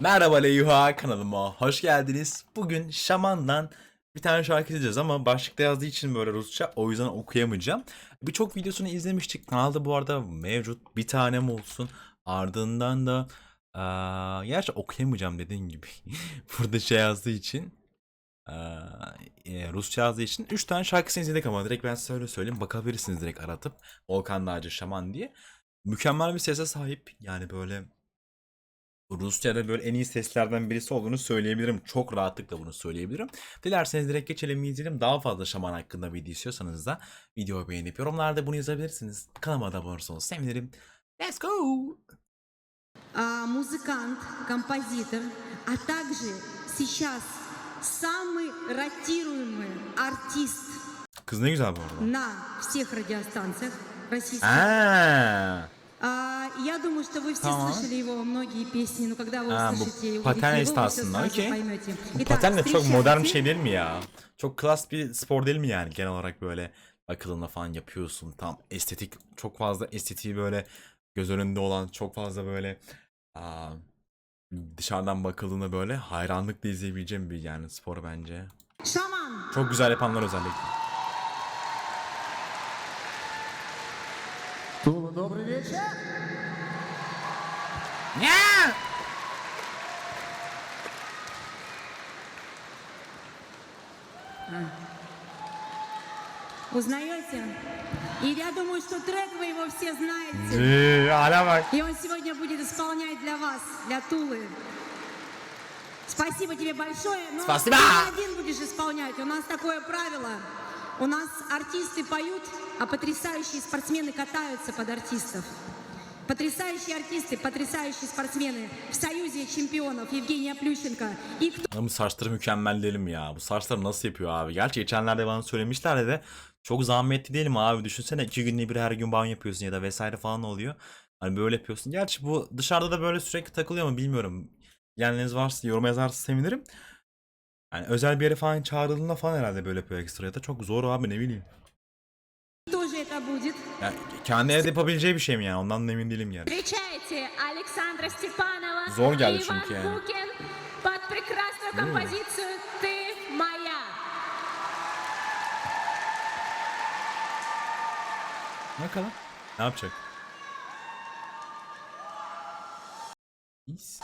Merhaba Leyha kanalıma hoş geldiniz. Bugün Şaman'dan bir tane şarkı izleyeceğiz ama başlıkta yazdığı için böyle Rusça o yüzden okuyamayacağım. Birçok videosunu izlemiştik. Kanalda bu arada mevcut bir tanem olsun. Ardından da aa, gerçi okuyamayacağım dediğin gibi. Burada şey yazdığı için e, Rusça yazdığı için 3 tane şarkısını izledik ama direkt ben size öyle söyleyeyim. Bakabilirsiniz direkt aratıp Volkan Dağcı Şaman diye. Mükemmel bir sese sahip. Yani böyle Rusya'da böyle en iyi seslerden birisi olduğunu söyleyebilirim. Çok rahatlıkla bunu söyleyebilirim. Dilerseniz direkt geçelim izleyelim. Daha fazla şaman hakkında video istiyorsanız da videoyu beğenip yorumlarda bunu yazabilirsiniz. Kanalıma da abone olursanız sevinirim. Let's go! а, музыкант, композитор, а также сейчас самый ротируемый артист Kız ne güzel bu arada. на всех радиостанциях российских. Aa, А, я думаю, что вы все Tamam. слышали его многие песни, но когда вы Ha, bu услышите и paten увидите его, вы все esnasında, сразу okey. поймете. Bu Итак, paten de çok modern bir встречайте. şey değil mi ya? Çok klas bir spor değil mi yani? Genel olarak böyle akılına falan yapıyorsun. Tam estetik, çok fazla estetiği böyle göz önünde olan, çok fazla böyle aa, dışarıdan bakıldığında böyle hayranlıkla izleyebileceğim bir yani spor bence. Шаман! Çok güzel yapanlar özellikle. Тула, добрый вечер. Узнаете? И я думаю, что трек вы его все знаете. Eee, hala bak. И он сегодня будет исполнять для вас, для Тулы. Спасибо тебе большое. Но Спасибо. ты не один будешь исполнять. У нас такое правило. У нас артисты поют, а потрясающие спортсмены катаются под артистов. Потрясающие артисты, потрясающие спортсмены в Союзе чемпионов Евгения Плющенко. И кто Ama bu saçları mükemmel değilim ya. Bu saçları nasıl yapıyor abi? Gerçi geçenlerde bana söylemişlerdi de çok zahmetli değilim abi. Düşünsene iki günde bir her gün banyo yapıyorsun ya da vesaire falan oluyor. Hani böyle yapıyorsun. Gerçi bu dışarıda da böyle sürekli takılıyor mu bilmiyorum. Bilenleriniz varsa yorum yazarsa sevinirim. Yani özel bir yere falan çağrıldığında falan herhalde böyle yapıyor ekstra ya da çok zor abi ne bileyim. кто же это будет? Yani kendi evde yapabileceği bir şey mi yani ondan da emin değilim yani. Встречайте Александра Степанова Зор и geldi Иван çünkü yani. Букин под прекрасную композицию «Ты моя». Bakalım. Ne yapacak? İyiyiz.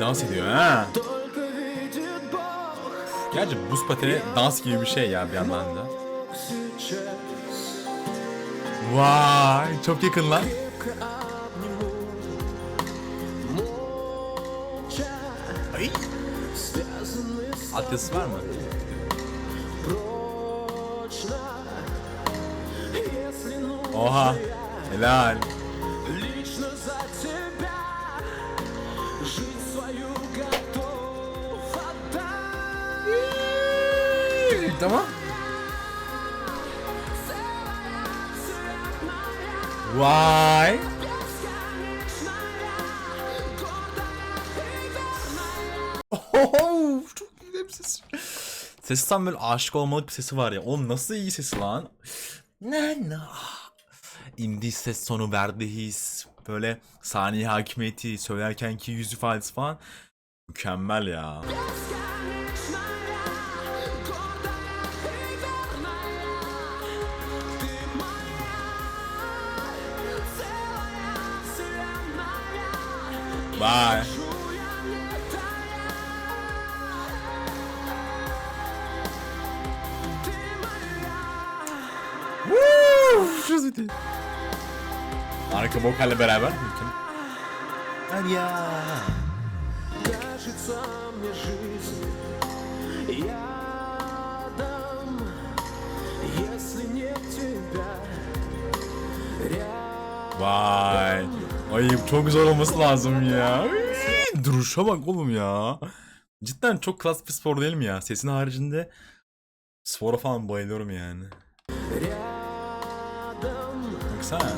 dans ediyor ha. Gerçi buz pateni dans gibi bir şey ya bir yandan da. Vay çok yakın lan. Ay. Adresi var mı? Oha. Helal. Tamam. Vay. Oho, çok güzel bir ses. Sesi tam böyle aşık olmalık bir sesi var ya. Oğlum nasıl iyi sesi lan. Ne ne. İndi ses tonu verdi his. Böyle saniye hakimiyeti, söylerkenki yüz ifadesi falan. Mükemmel ya. Vay. Woo! Şu ziti. Arka vokalle beraber mümkün. Hadi ya. Кажется мне жизнь ядом, если нет тебя рядом. Vay. Ay çok güzel olması lazım ya. Duruşa bak oğlum ya. Cidden çok klas bir spor değil mi ya? Sesin haricinde spora falan bayılıyorum yani. Baksana.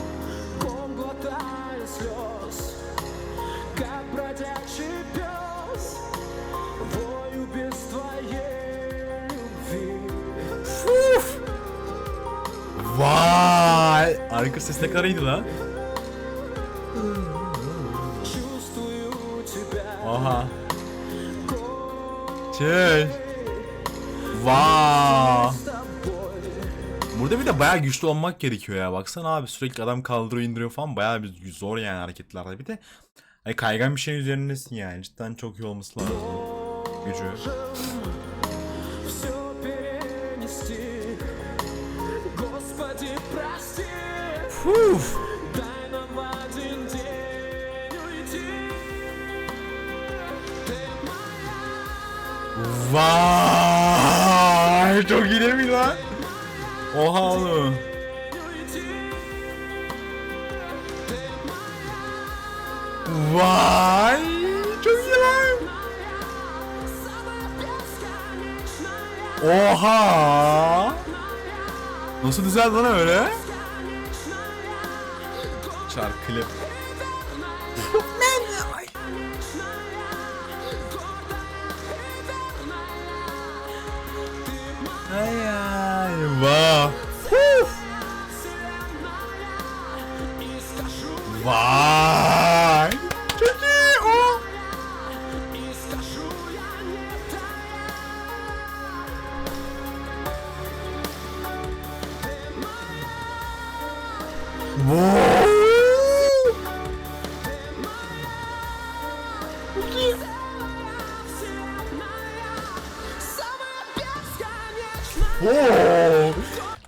Vay! Arka ses ne kadar iyiydi lan. Oha. Şey. Wow. Burada bir de bayağı güçlü olmak gerekiyor ya. Baksana abi sürekli adam kaldırıyor indiriyor falan. Bayağı bir zor yani hareketlerde. Bir de hani kaygan bir şey üzerindesin yani. Cidden çok iyi olması lazım. Gücü. Uf. Vay çok iyi değil mi lan? Oha oğlum. Vay çok iyi lan. Oha. Nasıl düzeldi lan öyle? Çarkılip. Klip. Ay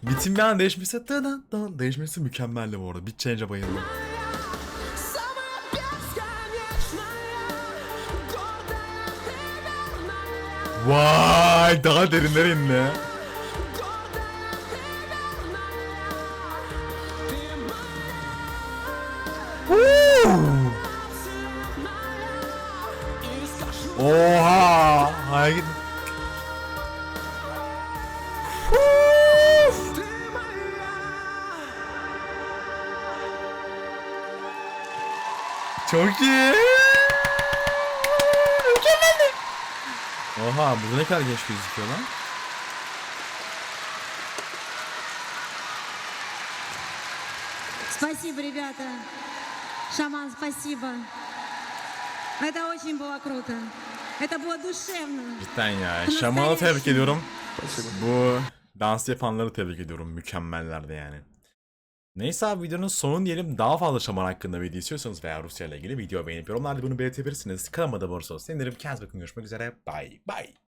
Bitim bir an değişmesi dıdan dıdan değişmesi mükemmeldi bu arada. Bit change'e bayıldım. Vay daha derinlere indi. Oha! Hayır. Çok iyi. Mükemmeldi. Oha burada ne kadar geç gözüküyor lan. Спасибо, ребята. Шаман, спасибо. Это очень было круто. Это было dушевно. Cidden ya. Şaman'ı tebrik ediyorum. Bu dans yapanları tebrik ediyorum. Mükemmellerdi yani. Neyse abi videonun sonu diyelim. Daha fazla şaman hakkında video istiyorsanız veya Rusya ile ilgili video beğenip yorumlarda bunu belirtebilirsiniz. Kanalıma da olursanız sevinirim. Kendinize bakın görüşmek üzere. Bye bye.